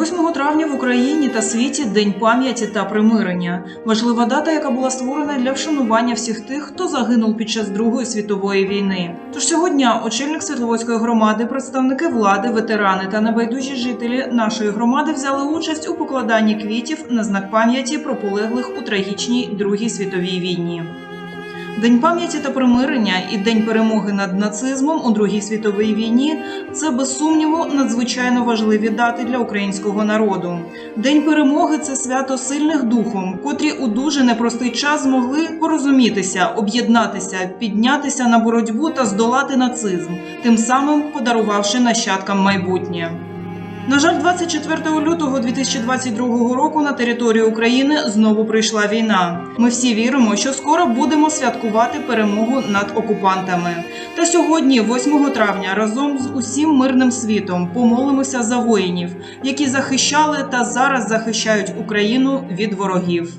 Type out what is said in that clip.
8 травня в Україні та світі День пам'яті та примирення. Важлива дата, яка була створена для вшанування всіх тих, хто загинув під час Другої світової війни. Тож цього дня очільник Світловодської громади, представники влади, ветерани та небайдужі жителі нашої громади взяли участь у покладанні квітів на знак пам'яті про полеглих у трагічній Другій світовій війні. День пам'яті та примирення і День перемоги над нацизмом у Другій світовій війні це без сумніву надзвичайно важливі дати для українського народу. День перемоги це свято сильних духом, котрі у дуже непростий час змогли порозумітися, об'єднатися, піднятися на боротьбу та здолати нацизм, тим самим подарувавши нащадкам майбутнє. На жаль, 24 лютого 2022 року на територію України знову прийшла війна. Ми всі віримо, що скоро будемо святкувати перемогу над окупантами. Та сьогодні, 8 травня, разом з усім мирним світом помолимося за воїнів, які захищали та зараз захищають Україну від ворогів.